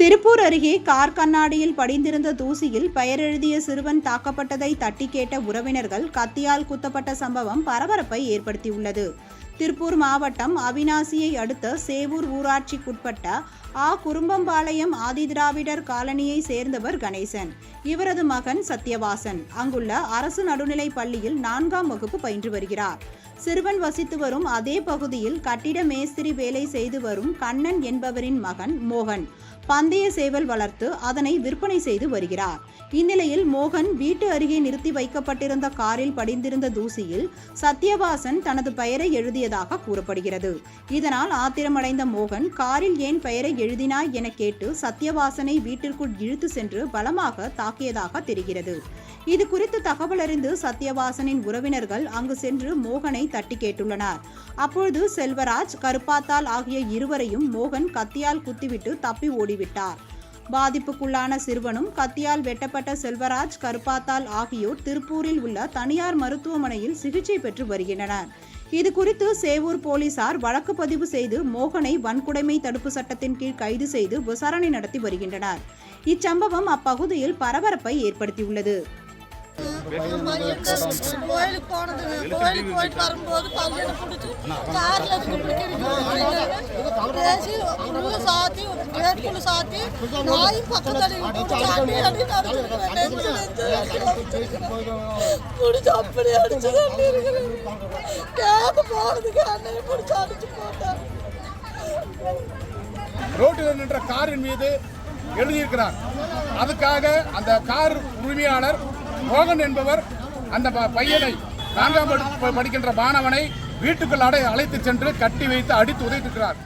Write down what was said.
திருப்பூர் அருகே கார் கண்ணாடியில் படிந்திருந்த தூசியில் பெயர் எழுதிய சிறுவன் தாக்கப்பட்டதை தட்டி கேட்ட உறவினர்கள் கத்தியால் குத்தப்பட்ட சம்பவம் பரபரப்பை ஏற்படுத்தியுள்ளது. திருப்பூர் மாவட்டம் அவினாசியை அடுத்த சேவூர் ஊராட்சிக்குட்பட்ட ஆ. குறும்பம்பாளையம் ஆதிதிராவிடர் காலனியை சேர்ந்தவர் கணேசன். இவரது மகன் சத்யவாசன். அங்குள்ள அரசு நடுநிலைப் பள்ளியில் நான்காம் வகுப்பு பயின்று வருகிறார். சிறுவன் வசித்து வரும் அதே பகுதியில் கட்டிட மேஸ்திரி வேலை செய்து வரும் கண்ணன் என்பவரின் மகன் மோகன். பந்தய சேவல் வளர்த்து அதனை விற்பனை செய்து வருகிறார். இந்நிலையில் மோகன் வீட்டு அருகே நிறுத்தி வைக்கப்பட்டிருந்த காரில் படிந்திருந்த தூசியில் சத்யவாசன் தனது பெயரை எழுதியதாக கூறப்படுகிறது. இதனால் ஆத்திரமடைந்த மோகன் காரில் ஏன் பெயரை எழுதினாய் என கேட்டு சத்யவாசனை வீட்டிற்குள் இழுத்து சென்று பலமாக தாக்கியதாக தெரிகிறது. இது குறித்து தகவல் அறிந்து சத்யவாசனின் உறவினர்கள் அங்கு சென்று மோகனை தட்டி கேட்டுள்ளனர். அப்பொழுது செல்வராஜ் கருப்பாத்தால் ஆகிய இருவரையும் மோகன் கத்தியால் குத்திவிட்டு தப்பி ஓடிவிட்டார். பாதிப்புக்குள்ளான சிறுவனும் கத்தியால் வெட்டப்பட்ட செல்வராஜ் கருப்பாத்தால் ஆகியோர் திருப்பூரில் உள்ள தனியார் மருத்துவமனையில் சிகிச்சை பெற்று வருகின்றனர். இது குறித்து சேவூர் போலீசார் வழக்கு பதிவு செய்து மோகனை வன்கொடுமை தடுப்பு சட்டத்தின் கீழ் கைது செய்து விசாரணை நடத்தி வருகின்றனர். இச்சம்பவம் அப்பகுதியில் பரபரப்பை ஏற்படுத்தியுள்ளது. கோயிலுக்கு போனது கோயிலுக்கு போயிட்டு வரும்போது பையனை பிடிச்சி கார்ல பேசி ரோட்டில் நின்ற காரின் மீது எழுதியிருக்கிறார். அதுக்காக அந்த கார் உரிமையாளர் மோகன் என்பவர் அந்த ப- பையனை நான்காம் படிக்கின்ற மாணவனை வீட்டுக்குள் அடை அழைத்து சென்று கட்டி வைத்து அடித்து உதைத்திருக்கிறார்.